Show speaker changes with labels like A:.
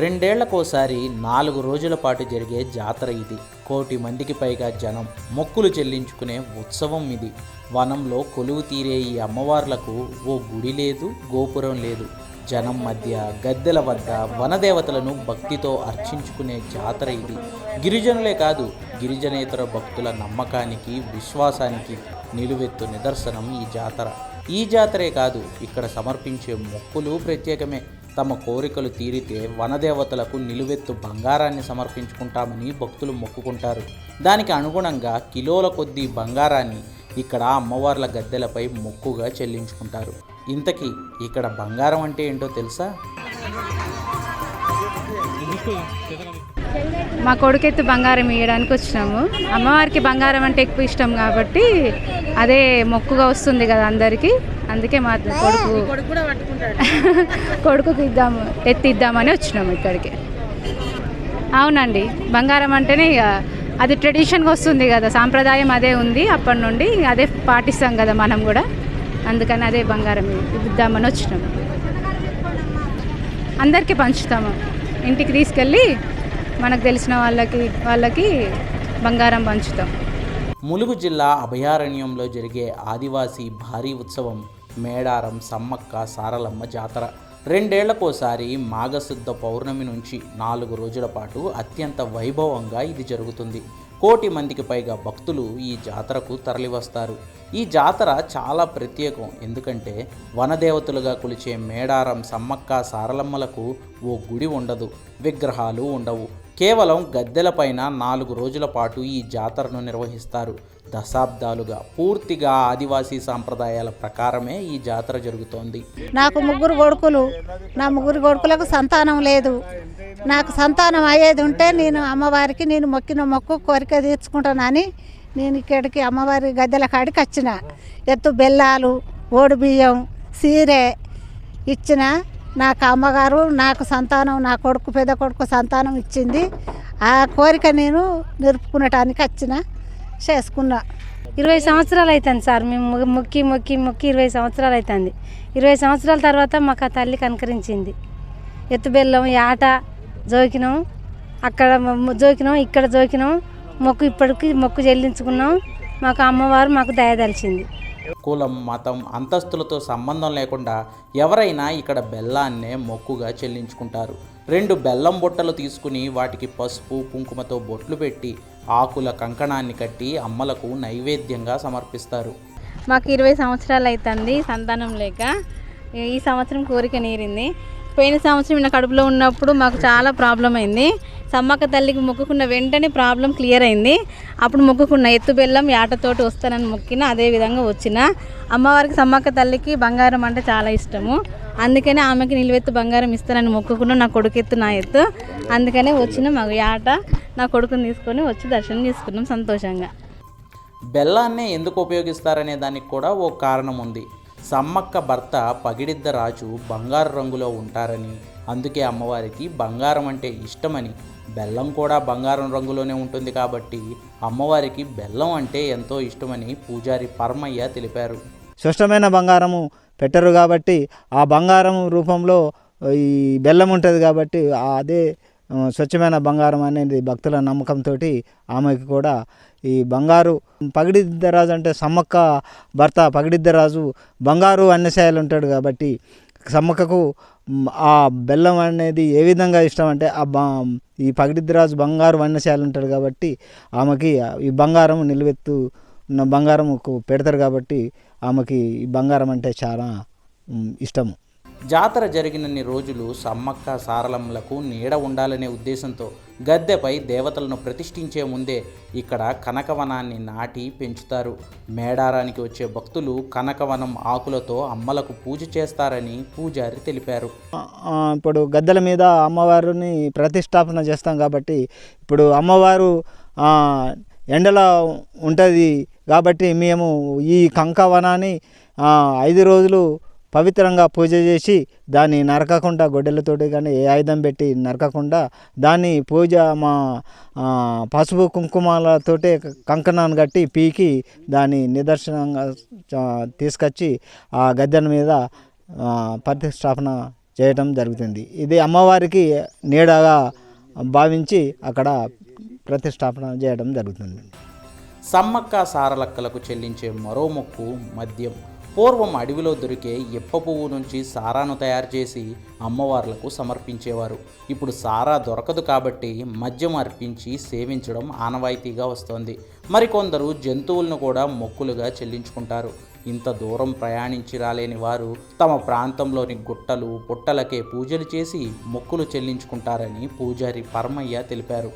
A: రెండేళ్ళకోసారి నాలుగు రోజుల పాటు జరిగే జాతర ఇది. కోటి మందికి పైగా జనం మొక్కులు చెల్లించుకునే ఉత్సవం ఇది. వనంలో కొలువు తీరే ఈ అమ్మవార్లకు ఓ గుడి లేదు గోపురం లేదు. జనం మధ్య గద్దెల వద్ద వనదేవతలను భక్తితో అర్చించుకునే జాతర ఇది. గిరిజనులే కాదు గిరిజనేతర భక్తుల నమ్మకానికి విశ్వాసానికి నిలువెత్తు నిదర్శనం ఈ జాతర. ఈ జాతరే కాదు ఇక్కడ సమర్పించే మొక్కులు ప్రత్యేకమే. తమ కోరికలు తీరితే వనదేవతలకు నిలువెత్తు బంగారాన్ని సమర్పించుకుంటామని భక్తులు మొక్కుకుంటారు. దానికి అనుగుణంగా కిలోల కొద్దీ బంగారాన్ని ఇక్కడ అమ్మవార్ల గద్దెలపై మొక్కుగా చెల్లించుకుంటారు. ఇంతకీ ఇక్కడ బంగారం అంటే ఏంటో తెలుసా?
B: మా కొడుకెత్తు బంగారం ఇవ్వడానికి వచ్చినాము. అమ్మవారికి బంగారం అంటే ఎక్కువ ఇష్టం కాబట్టి అదే మొక్కుగా వస్తుంది కదా అందరికీ. అందుకే మా కొడుకు కొడుకుకి ఇద్దాము ఎత్తి ఇద్దామని వచ్చినాము ఇక్కడికి. అవునండి బంగారం అంటేనే ఇక అది ట్రెడిషన్గా వస్తుంది కదా సాంప్రదాయం అదే ఉంది అప్పటి నుండి అదే పాటిస్తాం కదా మనం కూడా. అందుకని అదే బంగారం ఇద్దామని వచ్చినాము అందరికీ పంచుతాము. ఇంటికి తీసుకెళ్ళి మనకు తెలిసిన వాళ్ళకి వాళ్ళకి బంగారం పంచుతాం.
A: ములుగు జిల్లా అభయారణ్యంలో జరిగే ఆదివాసీ భారీ ఉత్సవం మేడారం సమ్మక్క సారలమ్మ జాతర. రెండేళ్ళకోసారి మాఘశుద్ధ పౌర్ణమి నుంచి నాలుగు రోజుల పాటు అత్యంత వైభవంగా ఇది జరుగుతుంది. కోటి మందికి పైగా భక్తులు ఈ జాతరకు తరలివస్తారు. ఈ జాతర చాలా ప్రత్యేకం. ఎందుకంటే వనదేవతలుగా కొలిచే మేడారం సమ్మక్క సారలమ్మలకు ఓ గుడి ఉండదు. విగ్రహాలు ఉండవు. కేవలం గద్దెలపైన నాలుగు రోజుల పాటు ఈ జాతరను నిర్వహిస్తారు. దశాబ్దాలుగా పూర్తిగా ఆదివాసీ సాంప్రదాయాల ప్రకారమే ఈ జాతర జరుగుతోంది.
C: నాకు ముగ్గురు కొడుకులు. నా ముగ్గురు కొడుకులకు సంతానం లేదు. నాకు సంతానం అయ్యేది ఉంటే నేను అమ్మవారికి నేను మొక్కిన మొక్కు కోరిక తీర్చుకుంటానని నేను ఇక్కడికి అమ్మవారి గద్దెల కాడికి వచ్చిన. ఎత్తు బెల్లాలు ఓడి బియ్యం సీరే ఇచ్చిన. నాకు అమ్మగారు నాకు సంతానం నా కొడుకు పెద్ద కొడుకు సంతానం ఇచ్చింది. ఆ కోరిక నేను నిలుపుకునటానికి వచ్చిన చేసుకున్నా.
D: ఇరవై సంవత్సరాలు అవుతుంది సార్. మేము మొక్కి మొక్కి మొక్కి ఇరవై సంవత్సరాలు అవుతుంది ఇరవై సంవత్సరాల తర్వాత మాకు ఆ తల్లి కనకరించింది. ఎత్తుబెల్లం ఆట జోకినాం. అక్కడ జోకినాం ఇక్కడ జోకినాం. మొక్కు ఇప్పటికి మొక్కు చెల్లించుకున్నాం. మాకు అమ్మవారు మాకు దయదలిచింది
A: కులం మతం అంతస్తులతో సంబంధం లేకుండా ఎవరైనా ఇక్కడ బెల్లాన్నే మొక్కుగా చెల్లించుకుంటారు. రెండు బెల్లం బుట్టలు తీసుకుని వాటికి పసుపు కుంకుమతో బొట్లు పెట్టి ఆకుల కంకణాన్ని కట్టి అమ్మలకు నైవేద్యంగా సమర్పిస్తారు.
B: మాకు ఇరవై సంవత్సరాలు అవుతుంది సంతానం లేక. ఈ సంవత్సరం కోరిక నీరింది. పోయిన సంవత్సరం నా కడుపులో ఉన్నప్పుడు మాకు చాలా ప్రాబ్లం అయింది. సమ్మక్క తల్లికి మొక్కుకున్న వెంటనే ప్రాబ్లం క్లియర్ అయింది. అప్పుడు మొక్కుకున్న ఎత్తు బెల్లం యాటతోటి వస్తానని మొక్కిన అదే విధంగా వచ్చిన. అమ్మవారికి సమ్మక్క తల్లికి బంగారం అంటే చాలా ఇష్టము. అందుకనే ఆమెకి నిలువెత్తు బంగారం ఇస్తానని మొక్కుకున్న నా కొడుకు ఎత్తు నా ఎత్తు. అందుకనే వచ్చిన మాకు యాట. నా కొడుకుని తీసుకొని వచ్చి దర్శనం చేసుకున్నాం సంతోషంగా.
A: బెల్లాన్నే ఎందుకు ఉపయోగిస్తారనే దానికి కూడా ఓ కారణం ఉంది. సమ్మక్క భర్త పగిడిద్ద రాజు బంగారు రంగులో ఉంటారని. అందుకే అమ్మవారికి బంగారం అంటే ఇష్టమని. బెల్లం కూడా బంగారం రంగులోనే ఉంటుంది కాబట్టి అమ్మవారికి బెల్లం అంటే ఎంతో ఇష్టమని పూజారి పరమయ్య తెలిపారు.
E: స్పష్టమైన బంగారము పెట్టరు కాబట్టి ఆ బంగారం రూపంలో ఈ బెల్లం ఉంటుంది కాబట్టి అదే స్వచ్ఛమైన బంగారం అనేది భక్తుల నమ్మకంతో ఆమెకి కూడా ఈ బంగారు పగిడిద్దరాజు అంటే సమ్మక్క భర్త పగిడిద్దరాజు బంగారు అన్నశాయలు ఉంటాడు కాబట్టి సమ్మక్కకు ఆ బెల్లం అనేది ఏ విధంగా ఇష్టం అంటే ఆ బా ఈ పగిడిద్దరాజు బంగారు వన్నశాలు ఉంటాడు కాబట్టి ఆమెకి ఈ బంగారం నిలువెత్తు ఉన్న బంగారం పెడతారు కాబట్టి ఆమెకి ఈ బంగారం అంటే చాలా ఇష్టము.
A: జాతర జరిగినన్ని రోజులు సమ్మక్క సారలమ్మలకు నీడ ఉండాలనే ఉద్దేశంతో గద్దెపై దేవతలను ప్రతిష్ఠించే ముందే ఇక్కడ కనకవనాన్ని నాటి పెంచుతారు. మేడారానికి వచ్చే భక్తులు కనకవనం ఆకులతో అమ్మలకు పూజ చేస్తారని పూజారి తెలిపారు.
E: ఇప్పుడు గద్దెల మీద అమ్మవారిని ప్రతిష్టాపన చేస్తాం కాబట్టి ఇప్పుడు అమ్మవారు ఎండలో ఉంటుంది కాబట్టి మేము ఈ కంకవనాన్ని ఐదు రోజులు పవిత్రంగా పూజ చేసి దాన్ని నరకకుండా గొడ్డలతోటి కానీ ఏ ఆయుధం పెట్టి నరకకుండా దాన్ని పూజ మా పసుపు కుంకుమాలతోటే కంకణాన్ని కట్టి పీకి దాన్ని నిదర్శనంగా తీసుకొచ్చి ఆ గద్దెల మీద ప్రతిష్టాపన చేయటం జరుగుతుంది. ఇది అమ్మవారికి నీడగా భావించి అక్కడ ప్రతిష్టాపన చేయడం జరుగుతుంది.
A: సమ్మక్క సారలక్కలకు చెల్లించే మరో మొక్కు మద్యం. పూర్వం అడవిలో దొరికే ఇప్ప పువ్వు నుంచి సారాను తయారు చేసి అమ్మవార్లకు సమర్పించేవారు. ఇప్పుడు సారా దొరకదు కాబట్టి మద్యం అర్పించి సేవించడం ఆనవాయితీగా వస్తోంది. మరికొందరు జంతువులను కూడా మొక్కులుగా చెల్లించుకుంటారు. ఇంత దూరం ప్రయాణించి రాలేని వారు తమ ప్రాంతంలోని గుట్టలు పుట్టలకే పూజలు చేసి మొక్కులు చెల్లించుకుంటారని పూజారి పరమయ్య తెలిపారు.